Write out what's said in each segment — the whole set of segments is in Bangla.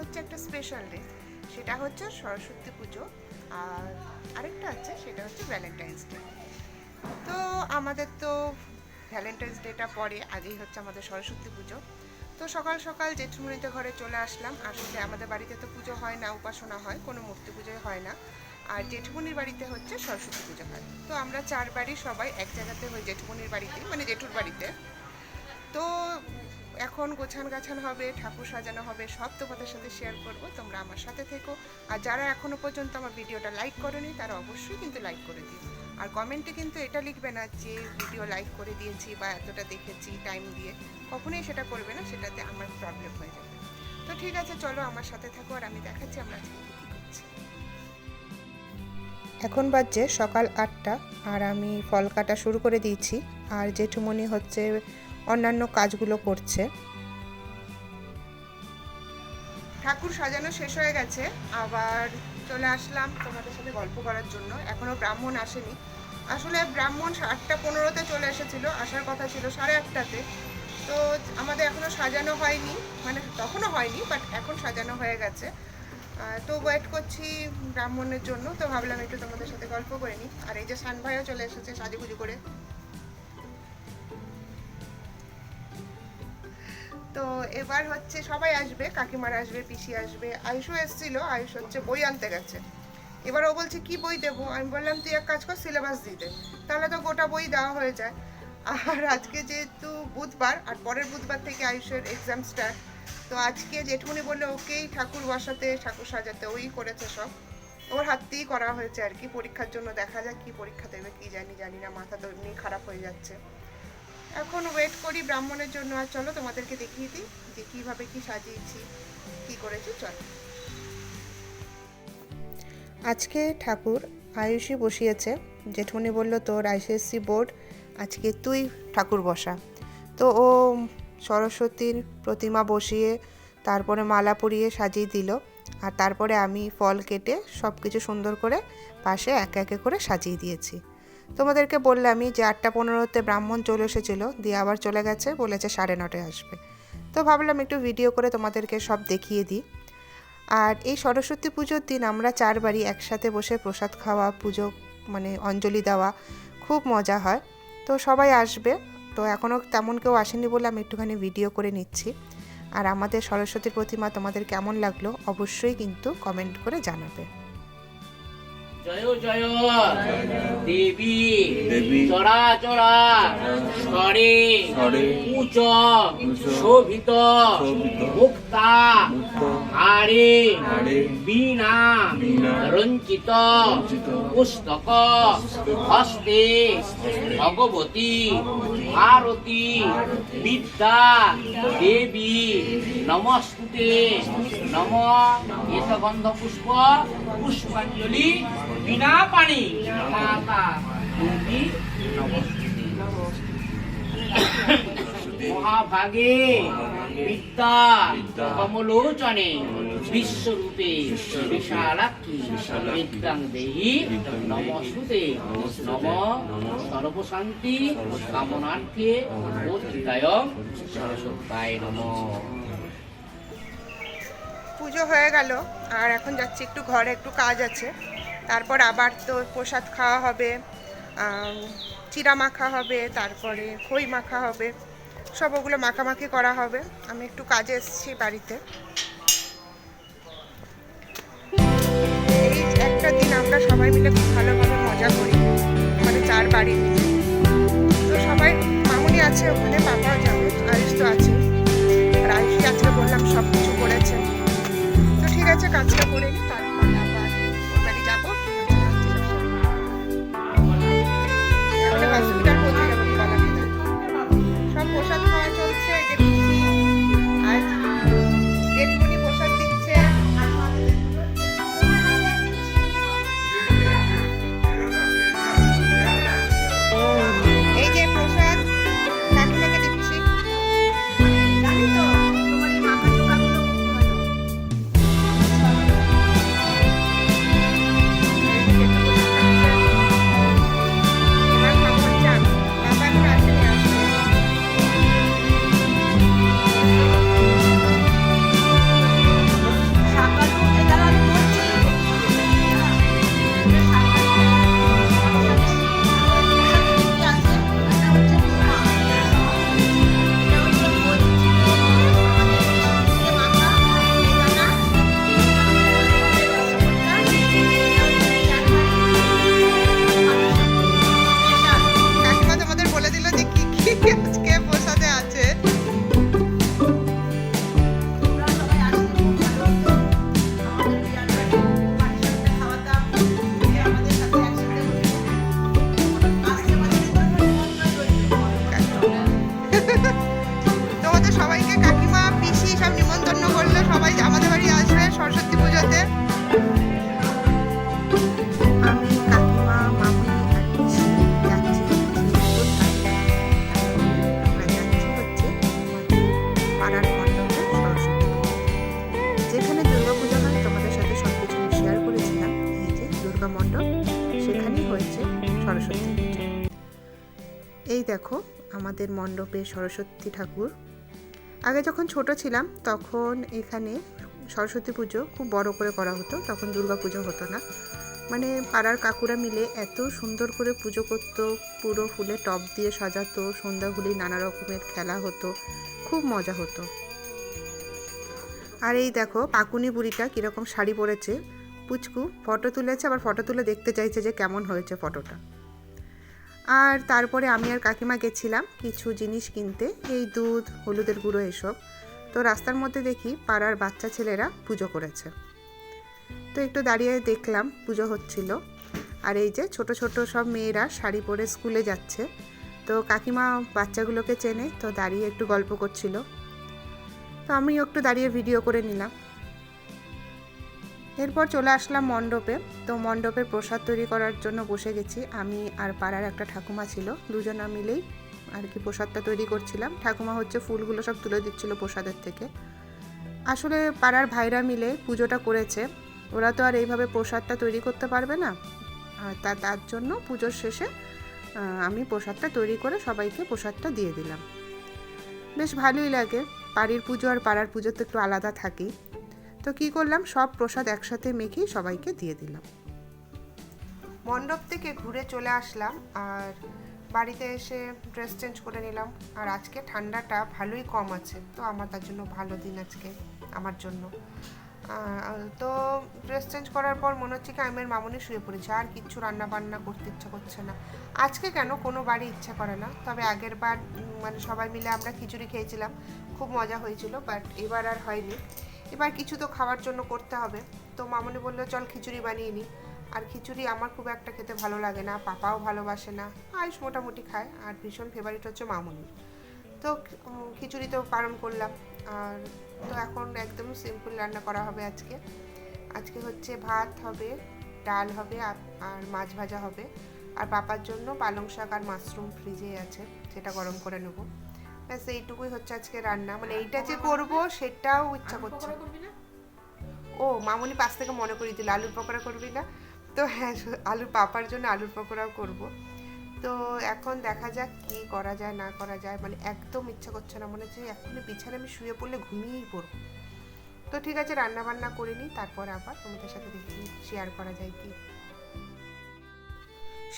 হচ্ছে একটা স্পেশাল ডে সেটা হচ্ছে সরস্বতী পুজো আর আরেকটা আছে, সেটা হচ্ছে ভ্যালেন্টাইন্স ডে তো আমাদের তো ভ্যালেন্টাইন্স ডেটা পরে, আগেই হচ্ছে আমাদের সরস্বতী পুজো। তো সকাল সকাল জেঠুমনিতে ঘরে চলে আসলাম। আসলে আমাদের বাড়িতে তো পুজো হয় না উপাসনা হয়, কোনো মূর্তি পুজোই হয় না। আর জেঠুমনির বাড়িতে হচ্ছে সরস্বতী পুজো হয়। তো আমরা চার বাড়ি সবাই এক জায়গাতে হই জেঠুমনির বাড়িতে মানে জেঠুর বাড়িতে। তো এখন গোছান গাছান হবে, ঠাকুর সাজানো হবে, সব তোমাদের সাথে শেয়ার করব। তোমরা আমার সাথে থেকো। আর যারা এখনও পর্যন্ত আমার ভিডিওটা লাইক করনি, তারা অবশ্যই কিন্তু লাইক করে দিও। আর কমেন্টে কিন্তু এটা লিখবে না যে ভিডিও লাইক করে দিয়েছি বা এতটা দেখেছি টাইম দিয়ে। কখনোই সেটা করবে না, সেটাতে আমার প্রবলেম হয়ে যাবে। তো ঠিক আছে, চলো আমার সাথে থাকো আর আমি দেখাচ্ছি, আমরা আজকে এখন বাজছে সকাল আটটা, আর আমি ফল কাটা শুরু করে দিয়েছি। আর জেঠুমনি হচ্ছে অন্যান্য কাজগুলো করছে। ঠাকুর সাজানো শেষ হয়ে গেছে। আবার চলে আসলাম তোমাদের সাথে গল্প করার জন্য। এখনও ব্রাহ্মণ আসেনি। আসলে ব্রাহ্মণ আটটা পনেরোতে চলে এসেছিল। আসার কথা ছিল সাড়ে আটটাতে। তো আমাদের এখনও সাজানো হয়নি। মানে তখনও হয়নি বাট এখন সাজানো হয়ে গেছে। তো ওয়েট করছি ব্রাহ্মণের জন্য। তো ভাবলাম একটু তোমাদের সাথে গল্প করে নিই। আর এই যে সান ভাইও চলে এসেছে সাজুগুজু করে। তো এবার হচ্ছে সবাই আসবে, কাকিমারা আসবে, পিসি আসবে। আয়ুষও এসেছিল, আয়ুষ হচ্ছে বই আনতে গেছে। এবার ও বলছে, কি বই দেবো? আমি বললাম, তুই এক কাজ কর সিলেবাস দিয়ে দে। তাহলে তো গোটা বই দেওয়া হয়ে যায়। আর আজকে যেহেতু বুধবার, আর পরের বুধবার থেকে আয়ুষের এক্সাম স্টার্ট তো আজকে জেঠুমনি বললে, ওকেই ঠাকুর বসাতে, ঠাকুর সাজাতে, ওই করেছে সব। ওর হাত দিয়েই করা হয়েছে আর কি, পরীক্ষার জন্য দেখা যাক কি পরীক্ষা দেবে, কি জানি জানি না, মাথা তো এমনি খারাপ হয়ে যাচ্ছে। এখন ওয়েট করি ব্রাহ্মণের জন্য। আর চলো তোমাদেরকে দেখিয়ে দিই যে কীভাবে কি সাজিয়েছি, কি করেছি, চলো। আজকে ঠাকুর আয়ুষই বসিয়েছে। জেঠুমনি বলল, তোর আইসিএসসি বোর্ড, আজকে তুই ঠাকুর বসা। তো ও সরস্বতীর প্রতিমা বসিয়ে, তারপরে মালা পরিয়ে সাজিয়ে দিল। আর তারপরে আমি ফল কেটে সব কিছু সুন্দর করে পাশে একে একে করে সাজিয়ে দিয়েছি। তোমাদেরকে বললামই যে আটটা পনেরোতে ব্রাহ্মণ চলে এসেছিল, দিয়ে আবার চলে গেছে, বলেছে সাড়ে নটায় আসবে। তো ভাবলাম একটু ভিডিও করে তোমাদেরকে সব দেখিয়ে দিই। আর এই সরস্বতী পুজোর দিন আমরা চার বাড়ি একসাথে বসে প্রসাদ খাওয়া, পুজো মানে অঞ্জলি দেওয়া খুব মজা হয়। তো সবাই আসবে, তো এখনও তেমন কেউ আসেনি বলে আমি একটুখানি ভিডিও করে নিচ্ছি। আর আমাদের সরস্বতী প্রতিমা তোমাদের কেমন লাগল অবশ্যই কিন্তু কমেন্ট করে জানাবে। জয় জয়। দেবী দেবী। উচ শোভিত মুক্তা হারে বীণা রঞ্চিত পুস্তক হস্তে ভগবতী ভারতী বিদ্যা দেবী নমস্তুতে নম এত গন্ধ পুষ্প পুষ্পাঞ্জলি বিনা পানি। মাতা দেবী নমস্তুতে। মহাভাগে বিদ্যা কমলোচনে বিশ্বরূপে বিশালাক্ষী বিদ্যাং দেহি। নমস্তুতে। নম সর্বশান্তি কামনার্থে সরস্বতায় নম। পুজো হয়ে গেল, আর এখন যাচ্ছি একটু ঘরে, একটু কাজ আছে। তারপর আবার তো প্রসাদ খাওয়া হবে চিরা মাখা হবে, তারপরে খই মাখা হবে, সব ওগুলো মাখামাখি করা হবে। আমি একটু কাজে এসেছি বাড়িতে। এই একটা দিন আমরা সবাই মিলে খুব ভালোভাবে মজা করি মানে চার বাড়ি মিলে। তো সবাই, মামুনি আছে ওখানে, পাপাও যাবে আয়ুষ তো আছে। আর আজকে বললাম সব কিছু করেছে। আমাদের মণ্ডপে সরস্বতী ঠাকুর। আগে যখন ছোট ছিলাম, তখন এখানে সরস্বতী পুজো খুব বড় করে করা হতো, তখন দুর্গা পুজো হতো না। মানে পাড়ার কাকুরা মিলে এত সুন্দর করে পুজো করতো, পুরো ফুলে টপ দিয়ে সাজাতো, সন্ধ্যাগুলি নানা রকমের খেলা হতো, খুব মজা হতো। আর এই দেখো, পাকুনি বুড়িটা কীরকম শাড়ি পরেছে। পুচকু ফটো তুলেছে, আবার ফটো তুলে দেখতে চাইছে যে কেমন হয়েছে ফটোটা। আর তারপরে আমি আর কাকিমা গেছিলাম কিছু জিনিস কিনতে, এই দুধ, হলুদের গুঁড়ো এসব। তো রাস্তার মধ্যে দেখি পাড়ার বাচ্চা ছেলেরা পুজো করেছে। তো একটু দাঁড়িয়ে দেখলাম পুজো হচ্ছিল। আর এই যে ছোট ছোট সব মেয়েরা শাড়ি পরে স্কুলে যাচ্ছে। তো কাকিমা বাচ্চাগুলোকে চেনে, তো দাঁড়িয়ে একটু গল্প করছিল। তো আমিও একটু দাঁড়িয়ে ভিডিও করে নিলাম। এরপর চলে আসলাম মণ্ডপে। তো মণ্ডপে প্রসাদ তৈরি করার জন্য বসে গেছি। আমি আর পাড়ার একটা ঠাকুমা ছিল, দুজনা মিলেই আর কি প্রসাদটা তৈরি করছিলাম। ঠাকুমা হচ্ছে ফুলগুলো সব তুলে দিচ্ছিল প্রসাদের থেকে। আসলে পাড়ার ভাইরা মিলে পুজোটা করেছে। ওরা তো আর এইভাবে প্রসাদটা তৈরি করতে পারবে না। আর তা, তার জন্য পুজোর শেষে আমি প্রসাদটা তৈরি করে সবাইকে প্রসাদটা দিয়ে দিলাম। বেশ ভালোই লাগে। বাড়ির পুজো আর পাড়ার পুজো তো একটু আলাদা থাকেই। তো কি করলাম? সব প্রসাদ একসাথে মেখেই সবাইকে দিয়ে দিলাম। মণ্ডপ থেকে ঘুরে চলে আসলাম আর বাড়িতে এসে ড্রেস চেঞ্জ করে নিলাম। আর আজকে ঠান্ডাটা ভালোই কম আছে, তো আমার তার জন্য ভালো দিন আজকে আমার জন্য। তো ড্রেস চেঞ্জ করার পর মনে হচ্ছে কি আমের মামনি শুয়ে পড়েছে, আর কিচ্ছু রান্না বান্না করতে ইচ্ছা করছে না। আজকে কেন? কোনো বাড়ি ইচ্ছা করে না। তবে আগের বার মানে সবাই মিলে আমরা খিচুড়ি খেয়েছিলাম, খুব মজা হয়েছিল বাট এবার আর হয়নি। এবার কিছু তো খাওয়ার জন্য করতে হবে। তো মামনি বলল, চল খিচুড়ি বানিয়ে নিই আর খিচুড়ি আমার খুব একটা খেতে ভালো লাগে না, পাপাও ভালোবাসে না, আয়ুষ মোটামুটি খায়, আর ভীষণ ফেভারিট হচ্ছে মামনি। তো খিচুড়ি তো পালন করলাম, আর তো এখন একদম সিম্পল রান্না করা হবে আজকে। আজকে হচ্ছে ভাত হবে, ডাল হবে আর মাছ ভাজা হবে। আর পাপার জন্য পালং শাক আর মাশরুম ফ্রিজে আছে, সেটা গরম করে নেব। ব্যাস এইটুকুই হচ্ছে আজকে রান্না। মানে এইটা যে করব সেটাও ইচ্ছা করছে ও মামুনি পাশ থেকে মনে করিয়ে দিল আলুর পকোড়া করবি না? তো হ্যাঁ আলুর পাপার জন্য আলুর পকোড়াও করব। তো এখন দেখা যাক কি করা যায় না করা যায়। মানে একদম ইচ্ছা করছে না মনে হচ্ছে এখনই বিছানায় আমি শুয়ে পড়লে ঘুমিয়েই পড়ব। তো ঠিক আছে রান্না বান্না করে নিই তারপর আবার তোমাদের সাথে দেখি শেয়ার করা যায় কি।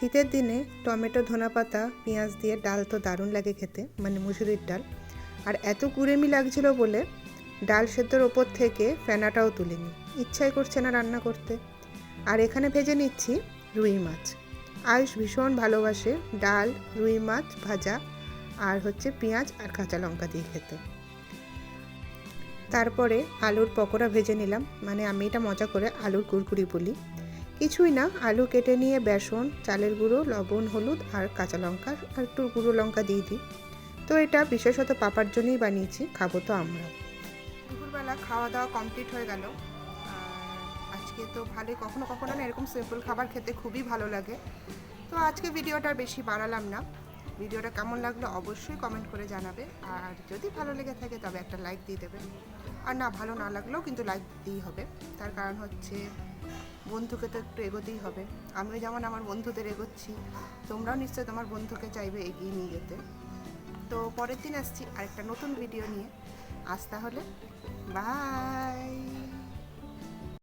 শীতের দিনে টমেটো, ধনেপাতা, পেঁয়াজ দিয়ে ডাল তো দারুণ লাগে খেতে মানে মুসুরির ডাল। আর এত কুড়েমি লাগছিল বলে ডাল সেদ্ধর ওপর থেকে ফেনাটাও তুলে তুলিনি। ইচ্ছাই করছে না রান্না করতে। আর এখানে ভেজে নিচ্ছি রুই মাছ। আয়ুষ ভীষণ ভালোবাসে ডাল, রুই মাছ ভাজা আর হচ্ছে পেঁয়াজ আর কাঁচা লঙ্কা দিয়ে খেতে। তারপরে আলুর পকোড়া ভেজে নিলাম। মানে আমি এটা মজা করে আলুর কুরকুরি বলি কিছুই না, আলু কেটে নিয়ে বেসন, চালের গুঁড়ো, লবণ, হলুদ আর কাঁচা লঙ্কা আর একটু গুঁড়ো লঙ্কা দিয়ে দিই। তো এটা বিশেষত পাপার জন্যই বানিয়েছি, খাব তো আমরা। দুপুরবেলা খাওয়া দাওয়া কমপ্লিট হয়ে গেল। আজকে তো ভালোই, কখনো কখনো না এরকম সিম্পল খাবার খেতে খুবই ভালো লাগে। তো আজকে ভিডিওটা বেশি বাড়ালাম না। ভিডিওটা কেমন লাগল অবশ্যই কমেন্ট করে জানাবে। আর যদি ভালো লেগে থাকে তবে একটা লাইক দিয়ে দেবে। আর না, ভালো না লাগলেও কিন্তু লাইক দিতেই হবে। তার কারণ হচ্ছে বন্ধুকে তো একটু এগোতেই হবে। আমিও যেমন আমার বন্ধুদের এগোচ্ছি, তোমরাও নিশ্চয়ই তোমার বন্ধুকে চাইবে এগিয়ে নিয়ে যেতে। তো পরের দিন আসছি আরেকটা নতুন ভিডিও নিয়ে। আজ তাহলে বাই